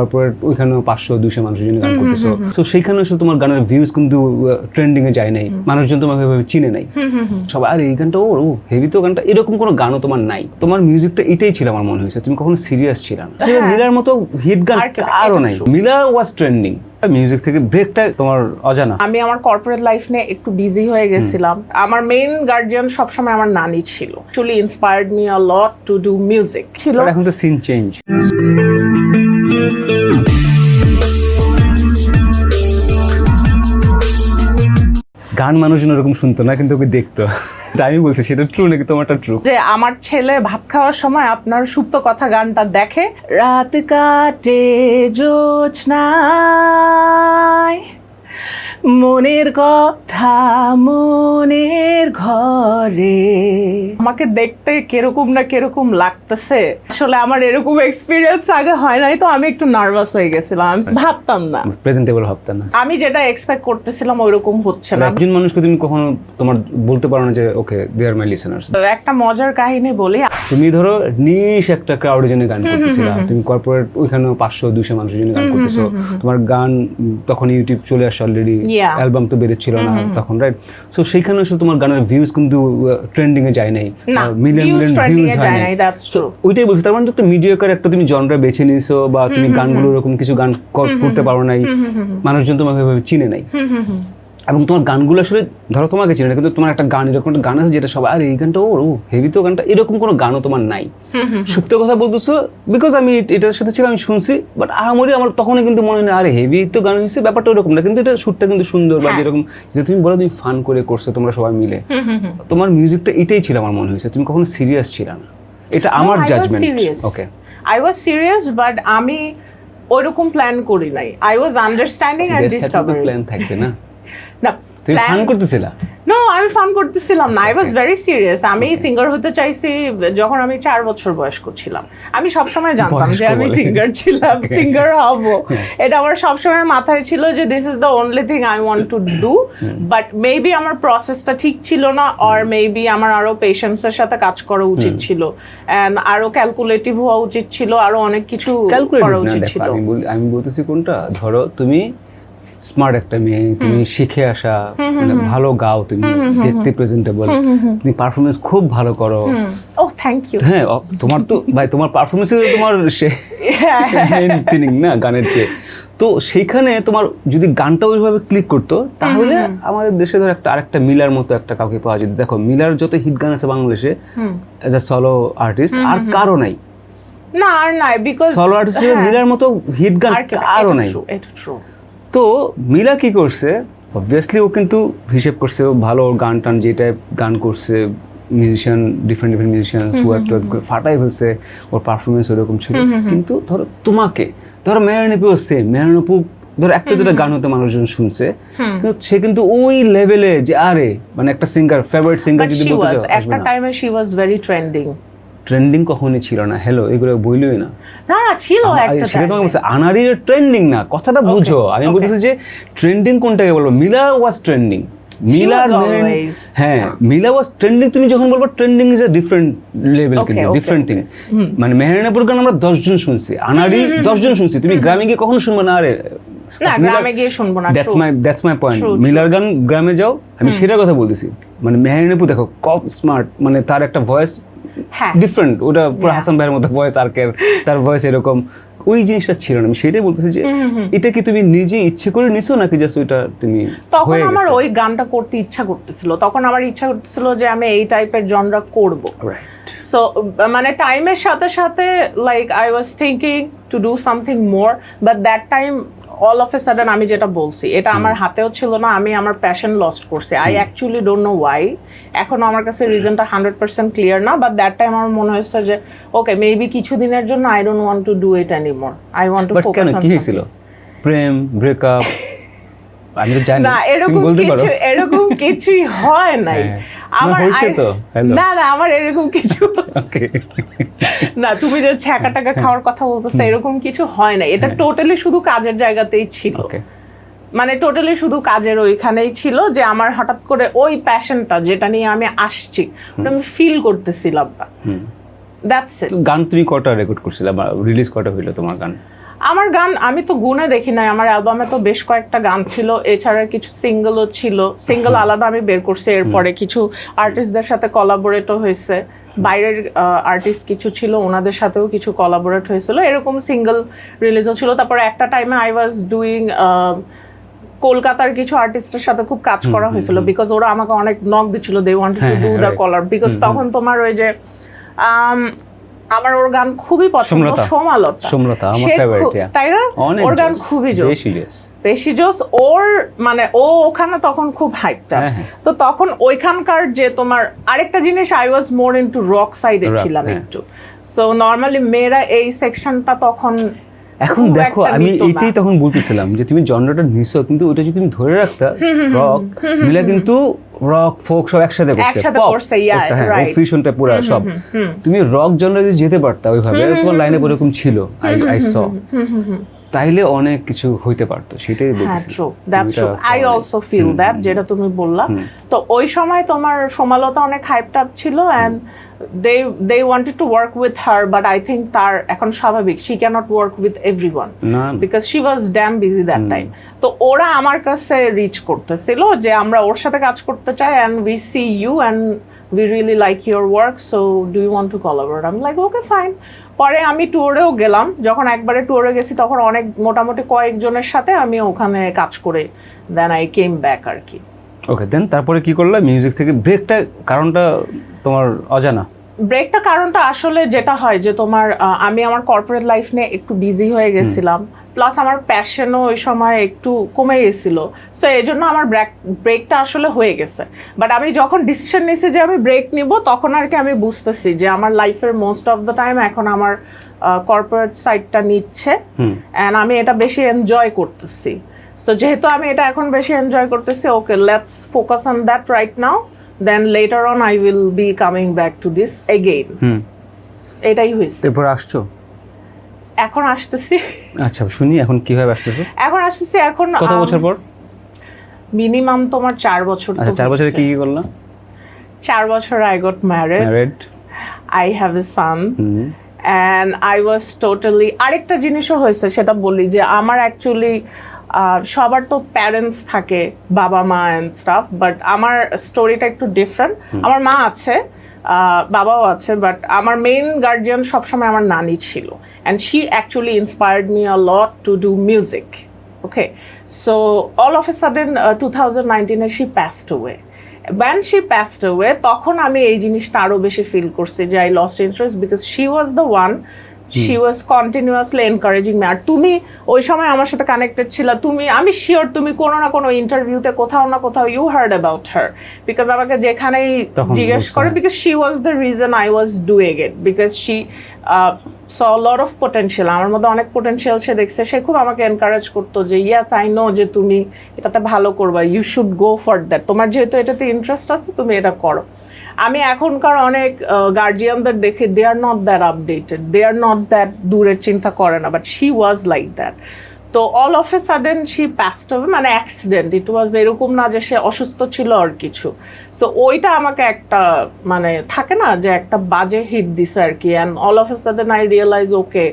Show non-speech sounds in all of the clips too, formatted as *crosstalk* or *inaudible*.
Corporate ওইখানেও পাঁচশো দুশো মানুষের জন্য গান করতেছো। তো সেইখানে এসে তোমার গানের ভিউজ কিন্তু ট্রেন্ডিং এ যায় নাই। মানুষজন তোমাকে চিনে নাই। সবাই আর এই গানটা ও হেভি তো গানটা। এরকম কোনো গানও তোমার নাই। তোমার মিউজিকটা এটাই ছিল আমার মনে হয়েছে। তুমি কখনো সিরিয়াস ছিল না। মিলার মতো হিট গান আরও আরও নাই। মিলা মিলার ওয়াজ ট্রেন্ডিং মিউজিক থেকে ব্রেকটা তোমার অজানা। আমি আমার কর্পোরেট লাইফ নিয়ে একটু বিজি হয়ে গেছিলাম। আমার মেইন গার্জিয়ান সবসময় আমার নানি ছিল। Actually inspired me a lot to do music ছিল। এখন তো সিন চেঞ্জ গান মানুষজন ওরকম শুনতো না, কিন্তু ওকে দেখতো। আমি বলছি, সেটা ট্রু নাকি তোমারটা ট্রু যে আমার ছেলে ভাত খাওয়ার সময় আপনার সুপ্ত কথা গানটা দেখে, রাত কাটে, জোছনায়। মনের কথা মনের ঘরে। আমাকে দেখতে কীরকম না কীরকম লাগতেছে। আসলে আমার এরকম এক্সপিরিয়েন্স আগে হয় নাই তো আমি একটু নার্ভাস হয়ে গেছিলাম। আমি ভাবতাম না। প্রেজেন্টেবল ভাবতে না। আমি যেটা এক্সপেক্ট করতেছিলাম ওইরকম হচ্ছে না। একজন মানুষকে তুমি কখনো তোমার বলতে পারো না যে ওকে দে আর মাই লিসেনার্স একটা মজার কাহিনী বলি। তুমি ধরো নিশ একটা ক্রাউডের জন্য গান করতেছিলা। তুমি কর্পোরেট ওইখানেও পাঁচশো দুশো মানুষের জন্য গান করতেছো। তোমার গান তখন ইউটিউব চলে আসছে অলরেডি. অ্যালবাম তো বেরোচ্ছিল না তখন রাইট সো সেইখানে এসে তোমার গানের ভিউজ কিন্তু ট্রেন্ডিং এ যায় নাই মিলিয়ন মিলিয়ন ভিউজ হয় নাই। ওইটাই বলছি তার মানে একটা মিডিয়াকার একটা তুমি জনরা বেছে নিছো বা তুমি গানগুলো এরকম কিছু গান কর- করতে পারো নাই মানুষজন তোমাকে ভাবে চিনে নাই। এবং তোমার গানগুলো আসলে ধরো তোমাকে চিনে না কিন্তু তোমার একটা গান এরকম একটা গান আছে যেটা সবাই আরে এই গানটা ও হেভি তো গানটা। এরকম কোনো গানও তোমার নাই। সুপ্ত কথা বলতেছো বিকজ আমি এটার সাথে ছিলাম আমি শুনছি বাট আহামরি আমার তখনই কিন্তু মনে হয় না, আরে হেভি তো গান হয়েছে ব্যাপারটা ওরকম না। কিন্তু এটা সুরটা কিন্তু সুন্দর বা যেরকম যে তুমি বলো তুমি ফান করে করছ তোমরা সবাই মিলে। তোমার মিউজিকটা এটাই ছিল আমার মনে হয়েছে তুমি কখনো সিরিয়াস ছিল না। এটা আমার judgement okay I was serious but আমি ওইরকম প্ল্যান করি নাই। I was understanding serious discovery plan থাকবে না। না তুমি ফান করতেছিলা? নো আমি ফান করতেছিলাম না আই ওয়াজ ভেরি সিরিয়াস আমি সিঙ্গার হতে চাইছি যখন আমি চার বছর বয়স্ক ছিলাম। আমি সবসময় জানতাম যে আমি সিঙ্গার ছিলাম সিঙ্গার হব। *laughs* এটা আমার সবসময় মাথায় ছিল যে this is the only thing I want to do but maybe আমার প্রসেসটা ঠিক ছিল না অর মেবি আমার আরও পেশেন্সের সাথে কাজ করা উচিত ছিল। অ্যান্ড আরও ক্যালকুলেটিভ হওয়া উচিত ছিল আরও অনেক কিছু করা উচিত ছিল। আমি বলতেছি কোনটা? ধরো তুমি স্মার্ট একটা মেয়ে তুমি শিখে আসা মানে ভালো গাও তুমি দেখতে প্রেজেন্টেবল তুমি পারফরমেন্স খুব ভালো করো। ও থ্যাংক ইউ হ্যাঁ তোমার তো ভাই তোমার পারফরমেন্স তোমার থিনিং *laughs* না গানের চেয়ে। তো সেইখানে তোমার যদি গানটা ওইভাবে ক্লিক করতো তাহলে আমাদের দেশে ধর একটা আরেকটা মিলার মতো একটা কাউকে পাওয়া যেত। দেখো মিলার যত হিট গান আছে বাংলাদেশে অ্যাজ আ সলো আর্টিস্ট আর কারও নাই। না আর নাই বিকজ সলো আর্টিস্ট মিলার মতো হিট গান কারও নাই। এটা ট্রু তো মিলা কি করছে? অবভিয়াসলি ও কিন্তু হিসেব করছে ও ভালো গান টান যে টাইপ গান করছে মিউজিশিয়ান ডিফারেন্ট ডিফারেন্ট মিউজিশিয়ান ফুয়াক টুয়াক করে ফাটাই ফেলছে ওর পারফরমেন্স ওরকম ছিল। কিন্তু ধরো তোমাকে ধরো মেহরানিপিও সেম মেহরানিপু ধরো একটা দুটা গান হতে মানুষজন শুনছে কিন্তু সে কিন্তু ওই লেভেলে যে আরে মানে একটা সিঙ্গার ফেভারিট সিঙ্গার যদি বলতে একটা টাইমে she was very trending trending কখনই ছিল না। হ্যালো এগুলো বইলই না। না ছিল একটা সেটা তোমাকে। বলছে আনারির ট্রেন্ডিং না কথাটা বুঝো। আমি বলতেছি যে ট্রেন্ডিং কোনটাকে বলব? মিলা ওয়াজ ট্রেন্ডিং মিলার হ্যাঁ মিলা ওয়াজ ট্রেন্ডিং তুমি যখন বলব trending is a different level কিন্তু ডিফারেন্ট থিং মানে মেহেরানাপুর গান আমরা দশজন শুনছি আনারি দশজন শুনছি। তুমি গ্রামে গিয়ে কখনো শুনবে না? আরে গ্রামে গিয়ে শুনব না that's my that's my point Miller গান গ্রামে যাও আমি সেটার কথা বলতেছি। মানে মেহেরানাপু দেখো কপ স্মার্ট মানে তার একটা ভয়েস ডিফারেন্ট ওটা পুরো হাসান ভাইয়ের মতো ভয়েস আর কে তার ভয়েস এরকম। ওই জিনিসটা ছিল না আমি সেটাই বলতেছি যে এটা কি তুমি নিজে ইচ্ছে করে নিছো নাকি জাস্ট ওইটা তুমি তখন আমার ওই গানটা করতে ইচ্ছা করতেছিল। তখন আমার ইচ্ছা করতেছিল যে আমি এই টাইপের জনরা করব। রাইট সো মানে টাইমের সাথে সাথে like I was thinking to do something more but that time all of a sudden আমি যেটা বলছি এটা আমার হাতেও ছিল না আমি আমার প্যাশন লস্ট করছি। I actually don't know why এখনও আমার কাছে রিজনটা হান্ড্রেড পার্সেন্ট ক্লিয়ার না বাট দ্যাট টাইম আমার মনে হয়েছে যে ওকে মেবি কিছুদিনের জন্য I don't want to do it anymore I want to focus on কি হয়েছিল? প্রেম ব্রেকআপ *laughs* আমি তো জানি। না এরকম কিছু এরকম কিছুই হয় *laughs* নাই। হ্যাঁ। আমার না, না না আমার এরকম কিছু *laughs* না তুমি যে ছ্যাঁকা টাকা খাওয়ার কথা বলতেছো এরকম কিছু হয় না এটা টোটালি শুধু কাজের জায়গাতেই ছিল। মানে টোটালি শুধু কাজের ওইখানেই ছিল যে আমার হঠাৎ করে ওই প্যাশনটা যেটা নিয়ে আমি আসছি ওটা আমি ফিল করতেছিলাম দ্যাটস ইট গান তুমি কটা রেকর্ড করছিলে? বা রিলিজ কটা হইল তোমার গান? আমার গান আমি তো গুনে দেখি নাই আমার অ্যালবামে তো বেশ কয়েকটা গান ছিল এছাড়া কিছু সিঙ্গেলও ছিল। সিঙ্গেল আলাদা আমি বের করছি এরপরে কিছু আর্টিস্টদের সাথে কলাবোরেটও হয়েছে। বাইরের আর্টিস্ট কিছু ছিল ওনাদের সাথেও কিছু কলাবোরেট হয়েছিল। এরকম সিঙ্গেল রিলিজও ছিল। তারপরে একটা টাইমে আই ওয়াজ ডুইং কলকাতার কিছু আর্টিস্টের সাথে খুব কাজ করা হয়েছিল। বিকজ ওরা আমাকে অনেক নক দিচ্ছিল they want to do the collar because তখন তোমার ওই যে আমার ওর গান খুবই পছন্দ সোমলতা। সোমালতা আমার yeah. তাই না ওর গান খুবই জোস বেশি জোস। বেশি জোস ওর মানে ও ওখানে তখন খুব হাইপটা হ্যাঁ, হ্যাঁ। তো তখন ওইখানকার যে তোমার আরেকটা জিনিস I was more into rock সাইডে ছিলাম হ্যাঁ। একটু সো নর্মালি মেয়েরা এই সেকশনটা তখন এখন দেখো আমি এইটাই তখন বলতেছিলাম যে তুমি জনরাটা নিছো কিন্তু ওটা যদি তুমি ধরে রাখতা রক মিলা কিন্তু রক ফোক সব একসাথে করছে। একসাথে করছে, হ্যাঁ, ফিউশনটা পুরো সব। তুমি রক জনরা যদি যেতে পারতা ওইভাবে তোমার লাইনে এরকম ছিল আই আই স তাইলে অনেক কিছু হইতে পারতো সেটাই আই অলসো ফিল দ্যাট যেটা তুমি বললা। তো ওই সময় তোমার সমালতা অনেক হাইপ আপ ছিল and they they wanted to work with her but I think তার এখন স্বাভাবিক she can't work with everyone না because she was damn busy that time তো ওরা আমার কাছে রিচ করতেছিল যে আমরা ওর সাথে কাজ করতে চাই and we see you and we really like your work so do you want to collaborate আমি লাইক ওকে ফাইন পরে আমি ট্যুরেও গেলাম। যখন একবারে ট্যুরে গেছি তখন অনেক মোটামুটি কয়েকজনের সাথে আমি ওখানে কাজ করে দেন আই কেম ব্যাক আর কি ওকে দেন তারপরে কি করলা? মিউজিক থেকে ব্রেকটা কারণটা তোমার অজানা? ব্রেকটা কারণটা আসলে যেটা হয় যে তোমার আমি আমার কর্পোরেট লাইফ নিয়ে একটু বিজি হয়ে গেছিলাম। প্লাস আমার প্যাশনও ওই সময় একটু কমে গেছিল। সো এই জন্য আমার ব্রেক ব্রেকটা আসলে হয়ে গেছে। বাট আমি যখন ডিসিশন নিয়েছি যে আমি ব্রেক নিব তখন আর কি আমি বুঝতেছি যে আমার লাইফের মোস্ট অফ দ্য টাইম এখন আমার কর্পোরেট সাইডটা নিচ্ছে। অ্যান্ড আমি এটা বেশি এনজয় করতেছি। সো যেহেতু আমি এটা এখন বেশি এনজয় করতেছি okay let's focus on that right now then later on I will be coming back to this again এটাই হয়েছে। এরপর আসছো? এখন আসতেছি। আচ্ছা শুনি এখন কীভাবে আসতেছো? এখন আসতেছি এখন কত বছর পর? মিনিমাম তোমার চার বছর আচ্ছা চার বছরে কি কি করলা? চার বছর I got married I have a son and I was totally আরেকটা জিনিসও হয়েছে সেটা বলি যে আমার অ্যাকচুয়ালি সবার তো প্যারেন্টস থাকে বাবা মা অ্যান্ড স্টাফ বাট আমার স্টোরিটা একটু ডিফারেন্ট আমার মা আছে বাবাও আছে বাট আমার মেইন গার্জিয়ান সবসময় আমার নানি ছিল। And she actually inspired me a lot to do music okay so all of a sudden two thousand নাইনটিনে she passed away when she passed away তখন আমি এই জিনিসটা আরও বেশি ফিল করছি যে I lost interest because she was the one she was continuously encouraging me আর তুমি ওই সময় আমার সাথে কানেক্টেড ছিল। তুমি আমি শিওর তুমি কোনো না কোনো ইন্টারভিউতে কোথাও না কোথাও you heard about her because আমাকে যেখানেই জিজ্ঞেস করে। Because she was the reason I was doing it because she saw lot of potential আমার মধ্যে অনেক পোটেনশিয়াল সে দেখছে। সে খুব আমাকে এনকারেজ করতো যে ইয়াস আই নো যে তুমি এটাতে ভালো করবা। You should go for that তোমার যেহেতু এটাতে ইন্টারেস্ট আছে তুমি এটা করো। আমি এখনকার অনেক গার্জিয়ানদের দেখি they are not that updated they are not that দূরের চিন্তা করে না but she was like that তো all of a sudden she passed হবে মানে অ্যাক্সিডেন্ট ইট ওয়াজ এরকম না যে সে অসুস্থ ছিল আর কিছু। সো ওইটা আমাকে একটা মানে থাকে না যে একটা বাজে হিট দিছে আর কি and all of a sudden I realise okay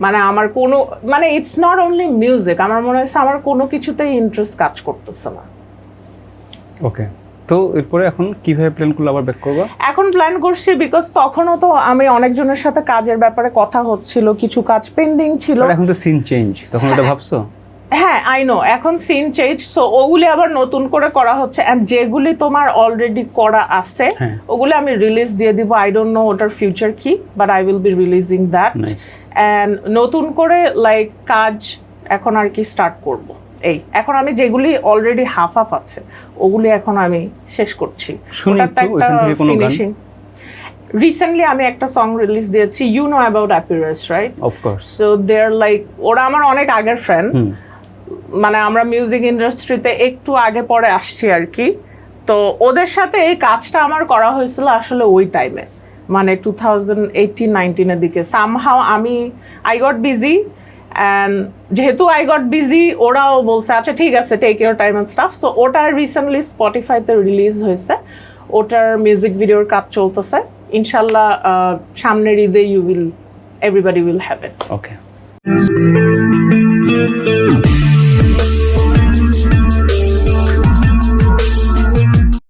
মানে আমার কোনো মানে ইটস নট অনলি মিউজিক আমার মনে হচ্ছে আমার কোনো কিছুতেই ইন্টারেস্ট কাজ করতেছে না। ওকে তো এরপরে এখন কীভাবে প্ল্যান করলে আবার ব্যাক করব? এখন প্ল্যান করছি বিকজ তখনও তো আমি অনেকজনের সাথে কাজের ব্যাপারে কথা হচ্ছিল কিছু কাজ পেন্ডিং ছিল। এখন তো সিন চেঞ্জ তখন ওটা ভাবছ? হ্যাঁ আই নো এখন সিন চেঞ্জ সো ওগুলি আবার নতুন করে করা হচ্ছে অ্যান্ড যেগুলি তোমার অলরেডি করা আছে হ্যাঁ। ওগুলি আমি রিলিজ দিয়ে দিব আই ডোন্ট নো ওটার ফিউচার কি but I will be releasing that and নতুন করে লাইক কাজ এখন আর কি স্টার্ট করব। এই এখন আমি যেগুলি অলরেডি হাফ হাফ আছে ওগুলি এখন আমি শেষ করছি? ফিনিশিং রিসেন্টলি আমি একটা সং রিলিজ দিয়েছি you know about appearance right of course so they are like ওরা আমার অনেক আগের ফ্রেন্ড মানে আমরা মিউজিক ইন্ডাস্ট্রিতে একটু আগে পরে আসছি আর কি। তো ওদের সাথে এই কাজটা আমার করা হয়েছিল আসলে ওই টাইমে মানে টু থাউজেন্ড এইটিন নাইনটিনের দিকে। সামহাও আমি আই গট বিজি যেহেতু আই গট বিজি ওরাও বলছে আচ্ছা ঠিক আছে take your time and stuff so ওটা রিসেন্টলি স্পটিফাইতে রিলিজ হয়েছে। ওটার মিউজিক ভিডিওর কাজ চলতেছে। ইনশাল্লাহ সামনের ঈদে you will everybody will have it okay.